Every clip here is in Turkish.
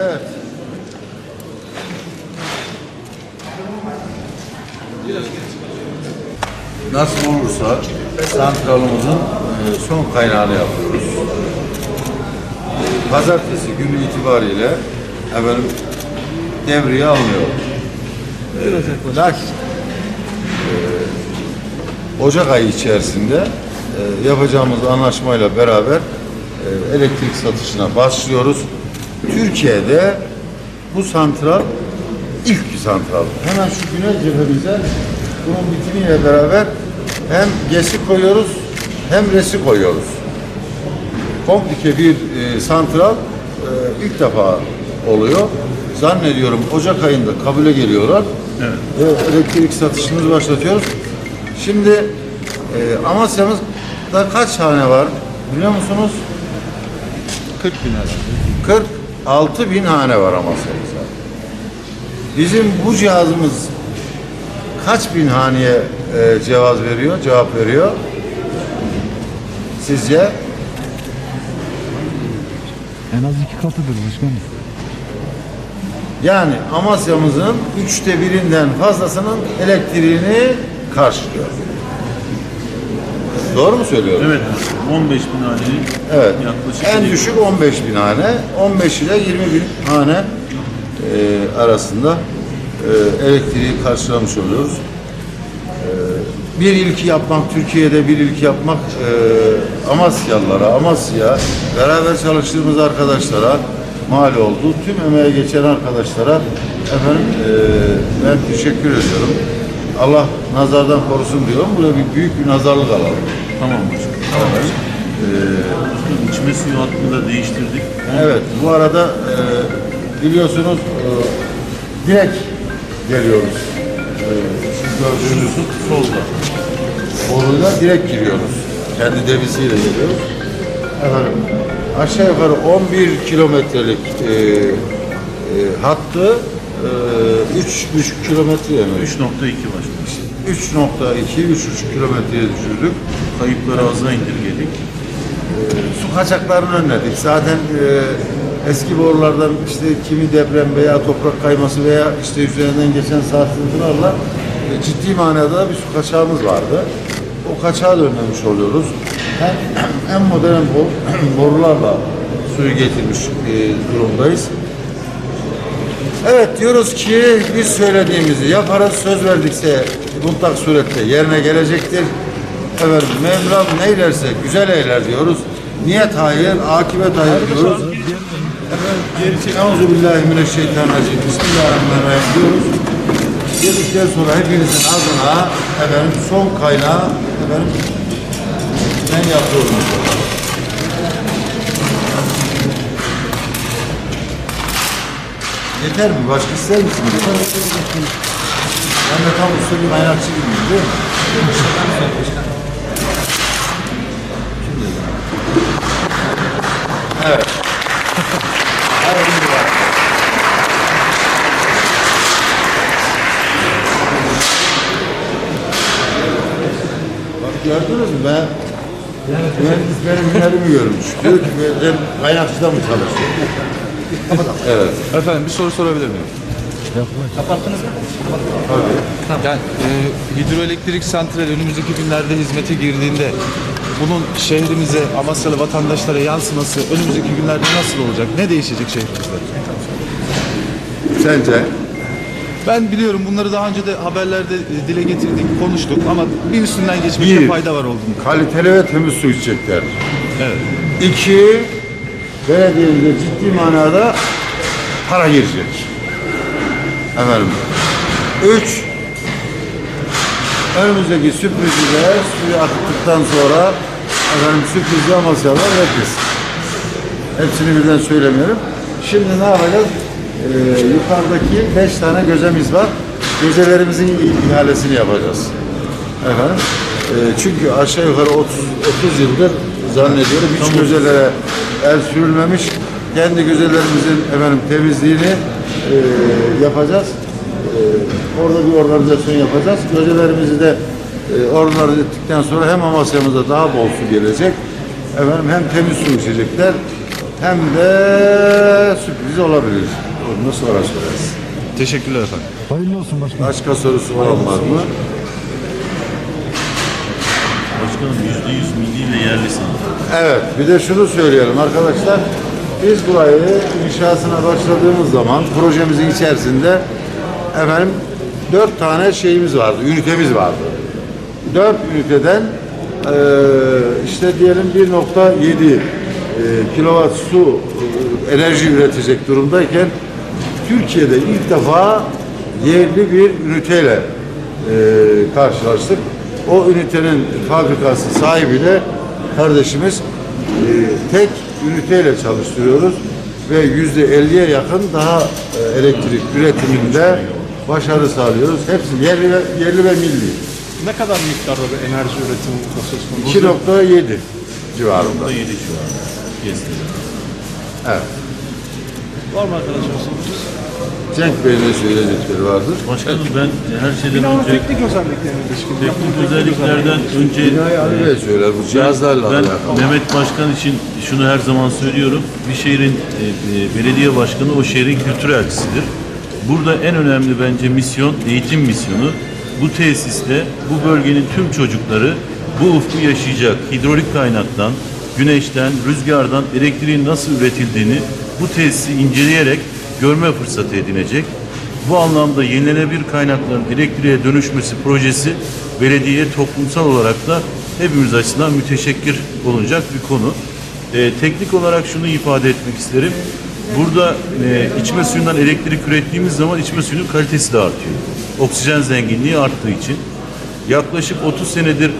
Evet. Nasıl olursa santralımızın e, son kaynağını yapıyoruz. Pazartesi günü itibariyle efendim devreye alınıyor. Lakin e, Ocak ayı içerisinde e, yapacağımız anlaşmayla beraber elektrik satışına başlıyoruz. Türkiye'de bu santral ilk bir santral. Hemen şu güney cephemize bunun bitimiyle beraber hem gesi koyuyoruz hem resi koyuyoruz. Komplike bir e, santral e, ilk defa oluyor. Zannediyorum Ocak ayında kabule geliyorlar. Ve elektrik satışımızı başlatıyoruz. Şimdi e, Amasya'mızda kaç hane var biliyor musunuz? 40 bin herhalde. 46 bin hane var Amasya'mızda. Bizim bu cihazımız kaç bin haneye e, cevaz veriyor, cevap veriyor? Sizce? En az iki katıdır başkanım. Yani Amasya'mızın üçte birinden fazlasının elektriğini karşılıyor. Doğru mu söylüyorum? Evet, 15 bin hanenin Evet. yaklaşık En düşük 15 bin hane. 15 ile 20 bin hane e, arasında e, elektriği karşılamış oluyoruz. E, bir ilki yapmak, Türkiye'de bir ilki yapmak e, Amasyalılara, Amasya, beraber çalıştığımız arkadaşlara mal oldu. Tüm emeğe geçen arkadaşlara efendim e, ben teşekkür ediyorum. Allah nazardan korusun diyorum. Burada bir büyük bir nazarlık alalım. Tamam başkanım. Tamam. Ee, içme suyu hattını da değiştirdik. Evet, bu arada e, biliyorsunuz e, direkt geliyoruz. E, siz gördüğünüz Solda. boruyla direkt giriyoruz. Kendi deviziyle geliyoruz. Efendim, aşağı yukarı 11 kilometrelik e, e, hattı e, 3,5 kilometreye mi? 3.2 başkanım. 3.2, 3,5 kilometreye düşürdük. Kayıpları aza indirgedik. su kaçaklarını önledik. Zaten e, eski borulardan işte kimi deprem veya toprak kayması veya işte üzerinden geçen sarsıntılarla e, ciddi manada bir su kaçağımız vardı. O kaçağı da önlemiş oluyoruz. Hem, hem modern bor, borularla suyu getirmiş e, durumdayız. Evet diyoruz ki biz söylediğimizi yaparız, söz verdikse mutlak surette yerine gelecektir. Efendim Mevlam neylerse güzel eyler diyoruz. Niyet hayır, akibet hayır diyoruz. Euzubillahimineşşeytanirracim. Bismillahirrahmanirrahim diyoruz. Dedikten sonra hepinizin adına efendim son kaynağı efendim ben yapıyorum. Yeter mi? Başka ister misiniz? Ben de tam usta bir kaynakçı gibiyim değil mi? Evet. Bak gördünüz mü ben mühendis benim hünerimi görmüş. Diyor ki ben kaynakçıda mı çalışıyorum? evet. Efendim bir soru sorabilir miyim? Tabii. Yani e, hidroelektrik santral önümüzdeki günlerde hizmete girdiğinde bunun şehrimize, Amasyalı vatandaşlara yansıması önümüzdeki günlerde nasıl olacak? Ne değişecek şehrimizde? Sence? Ben biliyorum bunları daha önce de haberlerde e, dile getirdik, konuştuk ama bir üstünden geçmekte Bir. fayda var olduğunu. Kaliteli ve temiz su içecekler. Evet. İki, belediyemize ciddi manada para girecek. Efendim. Üç, önümüzdeki sürprizi de suyu akıttıktan sonra efendim sürprizi Amasyalar herkes. Hepsini birden söylemiyorum. Şimdi ne yapacağız? Ee, yukarıdaki beş tane gözemiz var. Gözelerimizin ihalesini yapacağız. Efendim. Ee, çünkü aşağı yukarı 30, 30 yıldır zannediyorum hiç gözelere el sürülmemiş. Kendi gözelerimizin efendim temizliğini e, yapacağız. E, orada bir organizasyon yapacağız. Gözelerimizi de e, organize ettikten sonra hem Amasya'mıza daha bol su gelecek. Efendim hem temiz su içecekler hem de sürpriz olabilir. Onu sonra söyleriz. Teşekkürler efendim. Hayırlı olsun başkanım. Başka sorusu olan var mı? Başkanım yüzde yüz milli ve yerli sanat. Evet, bir de şunu söyleyelim arkadaşlar. Biz burayı inşasına başladığımız zaman projemizin içerisinde efendim dört tane şeyimiz vardı, ünitemiz vardı. Dört üniteden eee, işte diyelim 1.7 eee, kilowatt su eee, enerji üretecek durumdayken Türkiye'de ilk defa yerli bir üniteyle eee, karşılaştık. O ünitenin fabrikası sahibiyle kardeşimiz eee, tek üniteyle çalıştırıyoruz ve yüzde 50'ye yakın daha eee, elektrik üretiminde başarı sağlıyoruz. Hepsi yerli ve, yerli ve milli. Ne kadar miktarda bir enerji üretimi söz konusu? 2.7 civarında. Bu da yedi şu an. Gezdi. Evet. Var mı arkadaşlar sorunuz? Cenk Bey'in söyleyecekleri vardır? Başkanım ben her şeyden Binanın önce teknik özelliklerine ilişkin. teknik özelliklerden önce Binayı Ali Bey söyler. Bu cihazlarla ben alakalı. Mehmet Başkan için şunu her zaman söylüyorum. Bir şehrin e, e, belediye başkanı o şehrin kültür elçisidir. Burada en önemli bence misyon eğitim misyonu. Bu tesiste bu bölgenin tüm çocukları bu ufku yaşayacak. Hidrolik kaynaktan, güneşten, rüzgardan elektriğin nasıl üretildiğini bu tesisi inceleyerek görme fırsatı edinecek. Bu anlamda yenilenebilir kaynakların elektriğe dönüşmesi projesi belediyeye toplumsal olarak da hepimiz açısından müteşekkir olunacak bir konu. Ee, teknik olarak şunu ifade etmek isterim. Burada e, içme suyundan elektrik ürettiğimiz zaman içme suyunun kalitesi de artıyor. Oksijen zenginliği arttığı için. Yaklaşık 30 senedir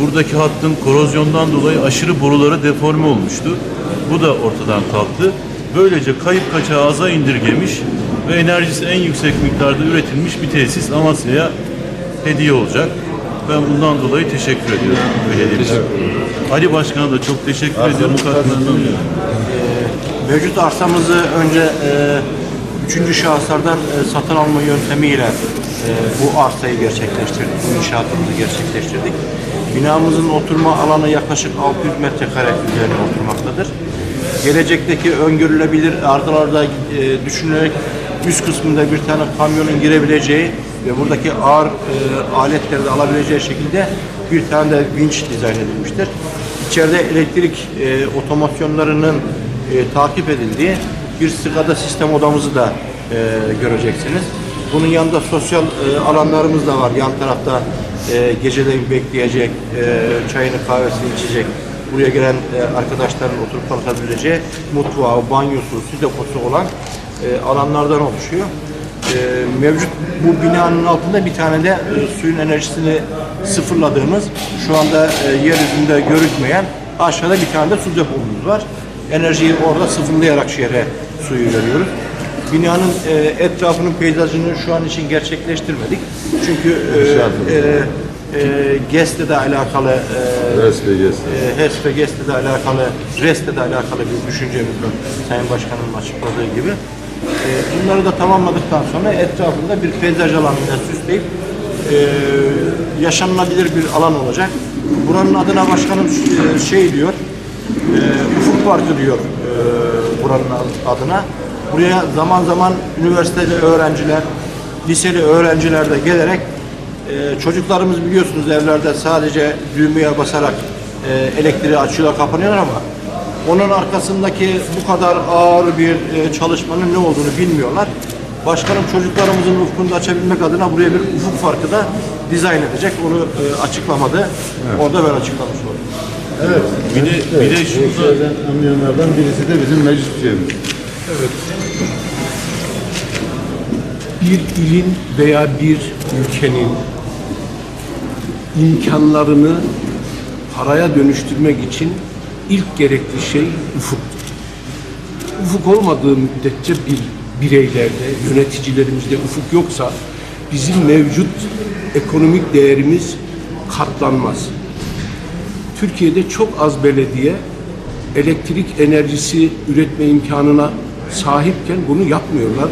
buradaki hattın korozyondan dolayı aşırı boruları deforme olmuştu. Bu da ortadan kalktı. Böylece kayıp kaçağı aza indirgemiş ve enerjisi en yüksek miktarda üretilmiş bir tesis Amasya'ya hediye olacak. Ben bundan dolayı teşekkür ediyorum belediyemize. Ali Başkan'a da çok teşekkür ediyorum. Katkılarından Mevcut arsamızı önce e, üçüncü şahıslardan e, satın alma yöntemiyle e, bu arsayı gerçekleştirdik, bu inşaatımızı gerçekleştirdik. Binamızın oturma alanı yaklaşık 600 metrekare üzerine oturmaktadır. Gelecekteki öngörülebilir ardılarda e, düşünülerek üst kısmında bir tane kamyonun girebileceği ve buradaki ağır e, aletleri de alabileceği şekilde bir tane de vinç dizayn edilmiştir. İçeride elektrik e, otomasyonlarının e, takip edildiği bir SCADA sistem odamızı da e, göreceksiniz. Bunun yanında sosyal e, alanlarımız da var. Yan tarafta e, geceleyin bekleyecek, e, çayını kahvesini içecek, buraya gelen e, arkadaşların oturup kalkabileceği mutfağı, banyosu, su deposu olan e, alanlardan oluşuyor. E, mevcut bu binanın altında bir tane de e, suyun enerjisini sıfırladığımız, şu anda e, yeryüzünde görükmeyen aşağıda bir tane de su depomuz var. Enerjiyi orada sıfırlayarak şehre suyu veriyoruz. Binanın e, etrafının peyzajını şu an için gerçekleştirmedik. Çünkü e, e, e, GES'le de alakalı e, geçsin. e, GES'le de alakalı, RES'le de alakalı bir düşüncemiz var. Sayın Başkanımın açıkladığı gibi. E, bunları da tamamladıktan sonra etrafında bir peyzaj alanıyla süsleyip e, yaşanılabilir bir alan olacak. Buranın adına başkanım e, şey diyor, e, Ufuk Parkı diyor e, buranın adına. Buraya zaman zaman üniversiteli öğrenciler, liseli öğrenciler de gelerek e, çocuklarımız biliyorsunuz evlerde sadece düğmeye basarak e, elektriği açıyorlar kapanıyorlar ama onun arkasındaki bu kadar ağır bir e, çalışmanın ne olduğunu bilmiyorlar. Başkanım çocuklarımızın ufkunu da açabilmek adına buraya bir ufuk farkı da dizayn edecek. Onu e, açıklamadı. Orada ben açıklamış oldum. Evet. Bir de- bir de şunu da- Şeyden anlayanlardan birisi de bizim meclis üyemiz. bir ilin veya bir ülkenin imkanlarını paraya dönüştürmek için ilk gerekli şey ufuktur. Ufuk olmadığı müddetçe bir bireylerde, yöneticilerimizde ufuk yoksa bizim mevcut ekonomik değerimiz katlanmaz. Türkiye'de çok az belediye elektrik enerjisi üretme imkanına sahipken bunu yapmıyorlar.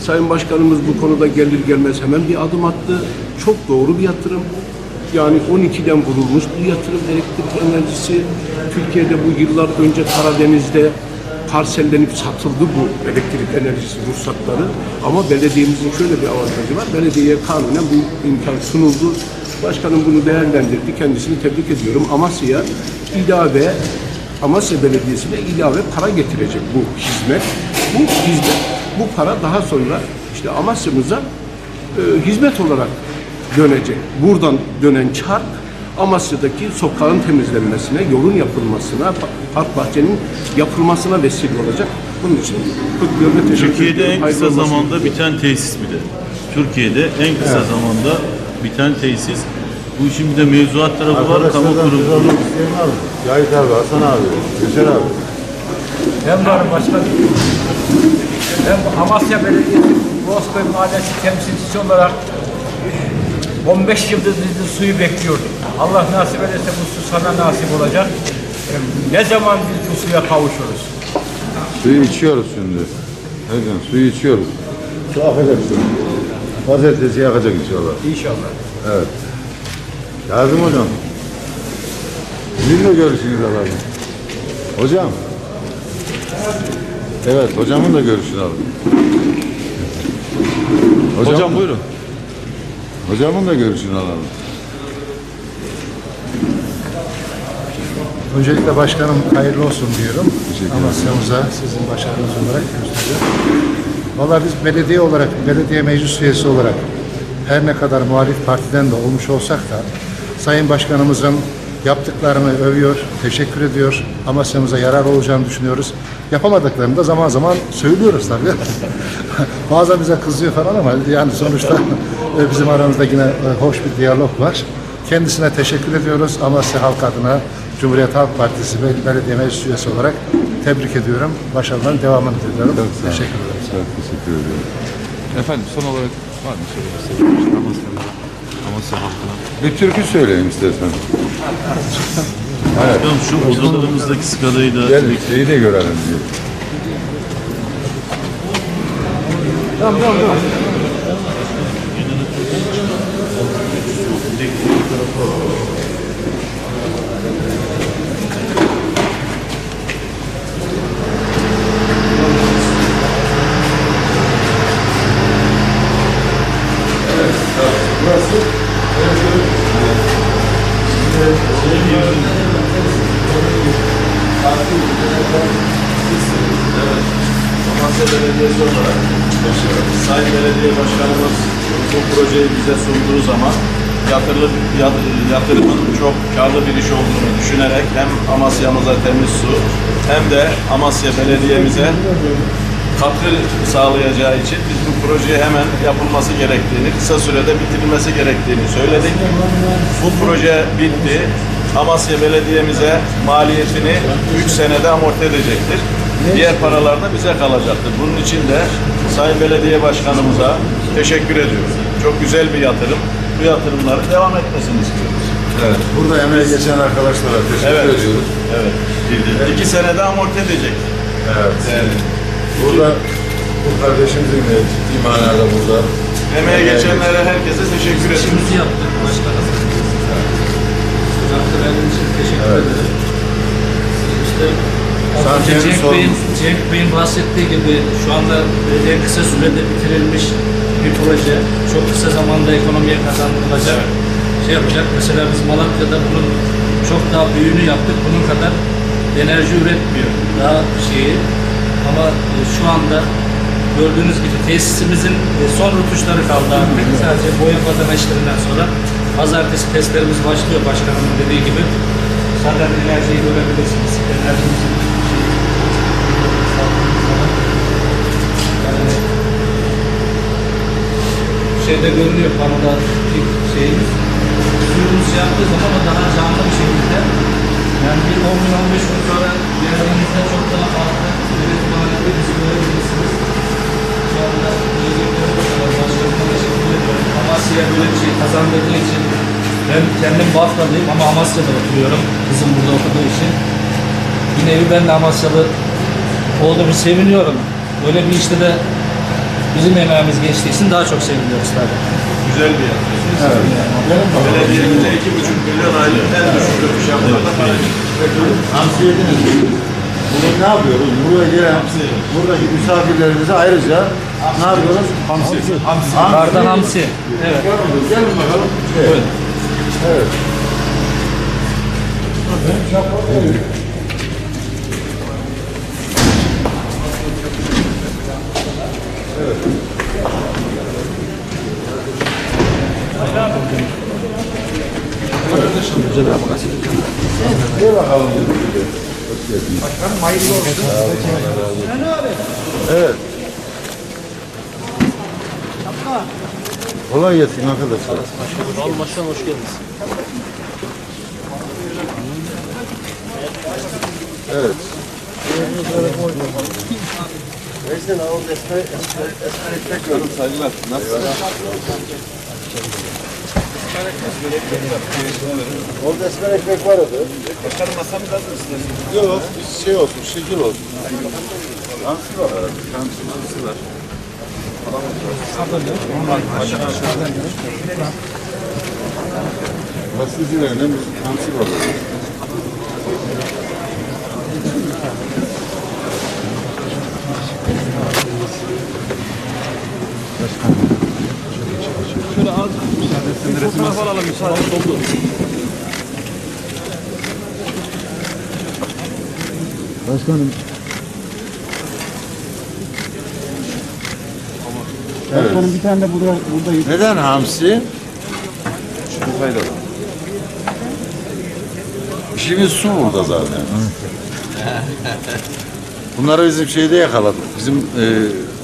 Sayın Başkanımız bu konuda gelir gelmez hemen bir adım attı. Çok doğru bir yatırım. Yani 12'den vurulmuş bir yatırım elektrik enerjisi. Türkiye'de bu yıllar önce Karadeniz'de parsellenip satıldı bu elektrik enerjisi ruhsatları. Ama belediyemizin şöyle bir avantajı var. Belediyeye kanunen bu imkan sunuldu. Başkanım bunu değerlendirdi. Kendisini tebrik ediyorum. Amasya'ya ilave Amasya Belediyesi'ne ilave para getirecek bu hizmet. Bu hizmet, bu para daha sonra işte Amasya'mıza e, hizmet olarak dönecek. Buradan dönen çark Amasya'daki sokağın temizlenmesine, yolun yapılmasına, pa- park bahçenin yapılmasına vesile olacak. Bunun için kutluyorum ve teşekkür Türkiye'de en kısa olmasın. zamanda biten tesis bir de. Türkiye'de en kısa zamanda biten tesis. Bu işin bir de mevzuat tarafı var, kamu kurumu. Cahit abi, Hasan abi, Göçer abi. Ben varım başkanım. Ben Amasya Belediyesi Bozköy Mahallesi temsilcisi olarak 15 yıldır biz suyu bekliyorduk. Allah nasip ederse bu su sana nasip olacak. Ne zaman biz bu suya kavuşuruz? Suyu içiyoruz şimdi. Ercan, suyu içiyoruz. Su akacak su. Pazartesi akacak inşallah. İnşallah. Evet. Kazım hocam. Sizinle görüşünüz alalım. Hocam. Evet, hocamın da görüşünü alalım. Hocam buyurun. Hocamın da görüşünü alalım. Öncelikle başkanım hayırlı olsun diyorum. Amasya'mıza sizin başarınız olarak gösteriyorum. Valla biz belediye olarak, belediye meclis üyesi olarak her ne kadar muhalif partiden de olmuş olsak da Sayın Başkanımızın yaptıklarını övüyor, teşekkür ediyor. Amasya'mıza yarar olacağını düşünüyoruz. Yapamadıklarını da zaman zaman söylüyoruz tabii. Bazen bize kızıyor falan ama yani sonuçta e, bizim aramızda yine e, hoş bir diyalog var. Kendisine teşekkür ediyoruz. Amasya halk adına Cumhuriyet Halk Partisi ve Belediye Meclis Üyesi olarak tebrik ediyorum. Başarıların devamını diliyorum. Teşekkür ederim. Çok teşekkür ediyorum. Efendim son olarak var mı söylemek Amasya halkına. Bir türkü söyleyin istersen. Başkanım şu odalarımızdaki skalayı da Gel şeyi de görelim diye. Amasya Belediyesi olarak Sayın Belediye Başkanımız bu projeyi bize sunduğu zaman yatırım, yatırımın çok karlı bir iş olduğunu düşünerek hem Amasya'mıza temiz su hem de Amasya Belediye'mize katkı sağlayacağı için biz bu projeyi hemen yapılması gerektiğini, kısa sürede bitirilmesi gerektiğini söyledik. Bu proje bitti. Amasya Belediye'mize maliyetini 3 senede amorti edecektir. Diğer paralar da bize kalacaktır. Bunun için de Sayın Belediye Başkanımıza teşekkür ediyoruz. Çok güzel bir yatırım. Bu yatırımların devam etmesini istiyoruz. Evet. Burada emeği geçen arkadaşlara teşekkür Evet. ediyoruz. Evet. İki senede amorti edecek. Evet. Yani Burada bu kardeşimizin de ciddi manada burada emeğe geçenlere herkese teşekkür ediyoruz. İşimizi yaptık başkanım. Hakkı verdiğiniz için teşekkür ederim. İşte Zaten Cenk sorun- Bey'in, Cenk Bey'in bahsettiği gibi şu anda en kısa sürede bitirilmiş bir proje. Çok kısa zamanda ekonomiye kazandırılacak. Şey yapacak. Mesela biz Malatya'da bunun çok daha büyüğünü yaptık. Bunun kadar enerji üretmiyor. Daha şeyi. Ama e, şu anda gördüğünüz gibi tesisimizin e, son rutuşları kaldı artık. Sadece boya badana işlerinden sonra pazartesi testlerimiz başlıyor başkanımın dediği gibi. Zaten enerjiyi görebilirsiniz. Enerjimizin yani şeyde görünüyor panoda şeyimiz. Suyumuz yaptığı zaman daha canlı bir şekilde yani bir 10 gün 15 gün sonra geldiğinizde çok daha farklı evet maliyeti bizi görebilirsiniz. Şu anda diyeceklerim bu kadar. Başkanıma teşekkür ediyorum. Amasya'ya böyle bir şey kazandırdığı için ben kendim Bafralıyım ama Amasya'da oturuyorum. Kızım burada okuduğu için. Yine evi ben de Amasyalı olduğumu seviniyorum. Böyle bir işte de bizim emeğimiz geçtiği için daha çok seviniyoruz tabii. güzel bir yer. Belediyemize iki buçuk milyon aylık en düşük dönüş şartlarında para Hamsi yediniz? Bugün ne yapıyoruz? Buraya gelen buradaki misafirlerimize ayrıca ne yapıyoruz? Hamsi. Hamsi. Kardan hamsi. Evet. Gelin bakalım. Evet. Evet. Gel bakalım. Başkanım hayırlı olsun. Evet. Kolay gelsin arkadaşlar. Başkan hoş geldiniz. Evet. Saygılar. Nasılsın? Orada esmer ekmek var adı. Başkanım masamız hazır. Yok, bir şey olsun, şekil olsun. Hamsi var herhalde. Hamsi, hamsi var. Fasulyelerine bir hamsi var. Fotoğraf alalım müsaade. Oldu. Başkanım. Evet. bir tane de burada, burada Neden hamsi? Çünkü faydalı. İşimiz su burada zaten. Bunları bizim şeyde yakaladık. Bizim e,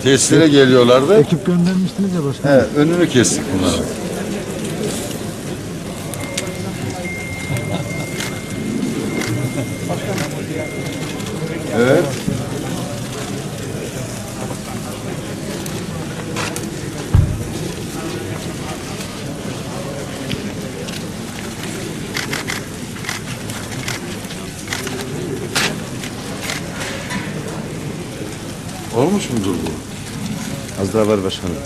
tesislere geliyorlardı. ekip göndermiştiniz ya başkanım. He, önünü kestik bunları. Evet. Olmuş mudur bu? Az daha var başkanım.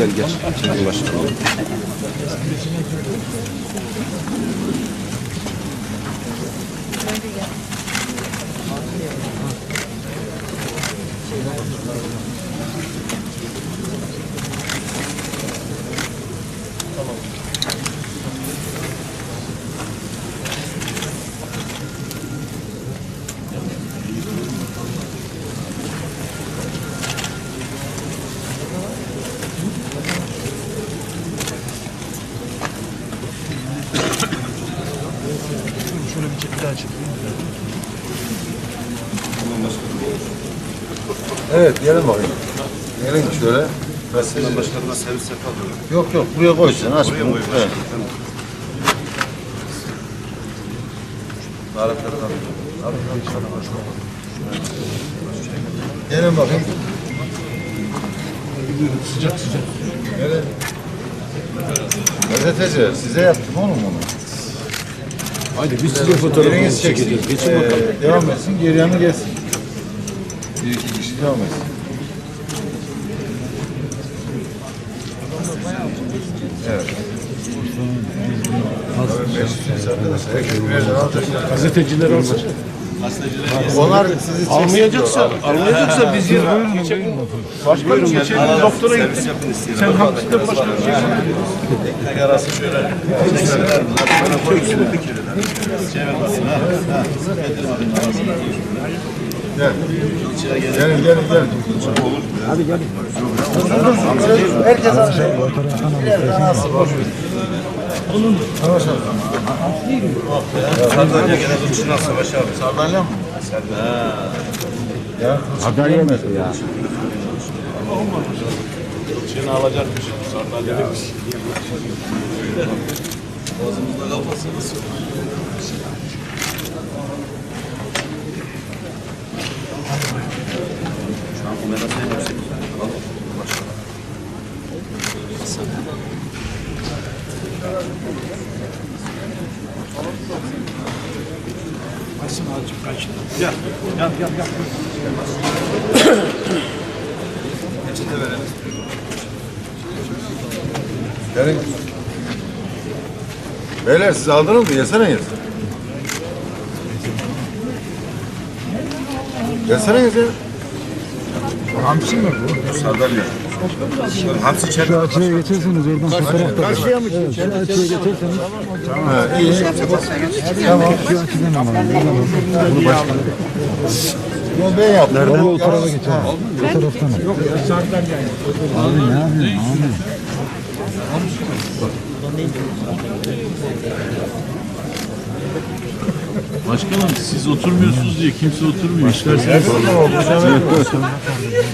Gel gel. Şimdi başkanım. Evet, gelin bakayım. Gelin şöyle. Başkanım başkanıma servis yapalım. Yok yok, buraya koy sen. Aç Buraya bunu. koy Evet. başkanım. Baharatları da alayım. Gelin bakayım. Sıcak sıcak. Gelin. Gazeteci, size yaptım oğlum onu. Hadi biz size fotoğrafımızı çekeceğiz. Geçin Ee, bakalım. devam etsin, geri yanı gelsin. Bir iki kişi devam etsin. Herkes bir yerden alacak. Gazeteciler alsın. Onlar sizi. Almayacaksa, almayacaksa biz yer geçen Başkanım geçen gün doktora gittik. Sen hapiste başkanım. Ekmek arası şöyle. Gel. Gelin gelin gelin. Hadi gelin. Herkes alsın. Yerden alsın. Bunun savaş abi. Değil mi? Sardalya Genel Uçunan Savaş abi. Sardalya mı? Sardalya. Ya. Sardalya mı? Ya. Ama olmadı. Kılçığını alacakmış. Sardalya demiş. Boğazımızda kafasını Şu an kamerasını yüksek. Ağzımızda kalmasın. Gelin. Beyler siz aldınız mı? Yesene yesene. Yesene yesene. Hamsi mi bu? Sardalya. Hamsi içeride. Açıya geçerseniz oradan fotoğraf Karşıya mı? Açıya geçerseniz. Ha, iyi. Tamam. Şu açıdan ama. Bunu başka. Bunu ben yaptım. Nerede? O tarafa geçelim. O taraftan. Yok, sardalya. Abi ne yapıyorsun? Abi. Başkanım siz oturmuyorsunuz diye kimse oturmuyor. İsterseniz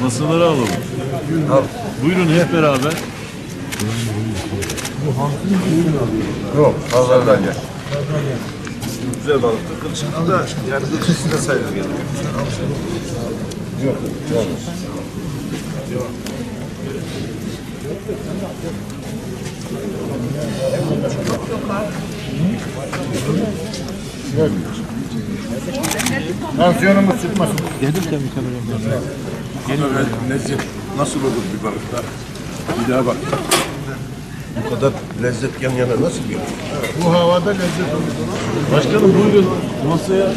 masaları alalım. Buyurun hep beraber. Yok, sardalya. Güzel balıktır. Kılçıklı da yani kılçıklı da sayılır yani. Yok, yok. Tansiyonumuz çıkmasın. Lezzet nasıl olur bir balıkta? Bir daha bak. Bu kadar lezzet yan yana nasıl gelir? Bu havada lezzet olur. Başkanım buyurun masaya.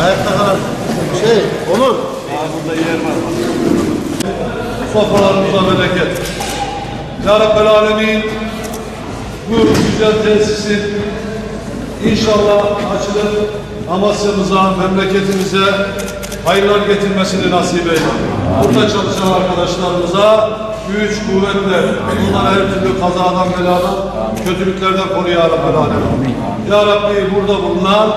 Ayakta kalan şey olur. sofralarımıza bereket. Ya Rabbel Alemin bu güzel tesisin inşallah açılıp Amasya'mıza, memleketimize hayırlar getirmesini nasip eyle. Burada çalışan arkadaşlarımıza güç, kuvvetler, bunları her türlü kazadan, beladan, kötülüklerden koru Ya Alemin. Ya Rabbi burada bulunan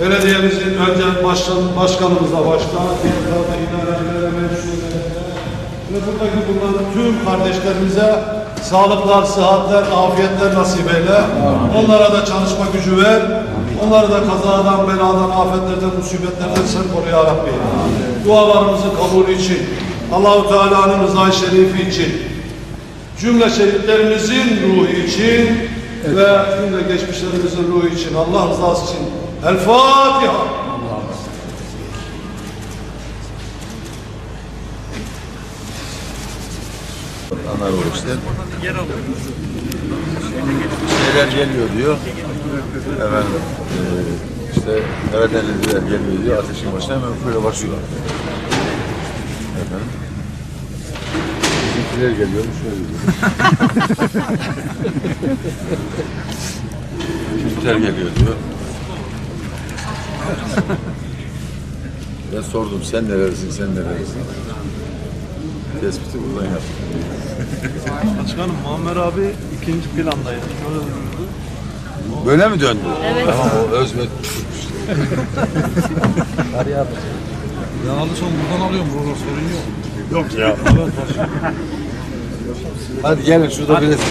belediyemizin önce başkan, başkanımızla başta, ve buradaki bulunan tüm kardeşlerimize sağlıklar, sıhhatler, afiyetler nasip eyle. Onlara da çalışma gücü ver. Onları da kazadan, beladan, afetlerden, musibetlerden sen koru ya Rabbi. Dualarımızın kabulü için, Allahu Teala'nın rızayı şerifi için, cümle şehitlerimizin ruhu için ve cümle geçmişlerimizin ruhu için, Allah rızası için. El Fatiha. Anar o işte. Şeyler geliyor diyor. Efendim eee işte Karadenizliler geliyor diyor. Ateşin başına hemen böyle başlıyor. Efendim. Bizimkiler geliyormuş şöyle diyor. Bizimkiler geliyor diyor. Ben sordum sen nerelisin sen nerelisin? Tespiti buradan yaptım. Başkanım Muammer abi ikinci plandaydı. Böyle mi döndü? Evet. Tamam o özmet. Ben alışan buradan alıyorum. Burada sorun yok. Hadi gelin şurada bir resim.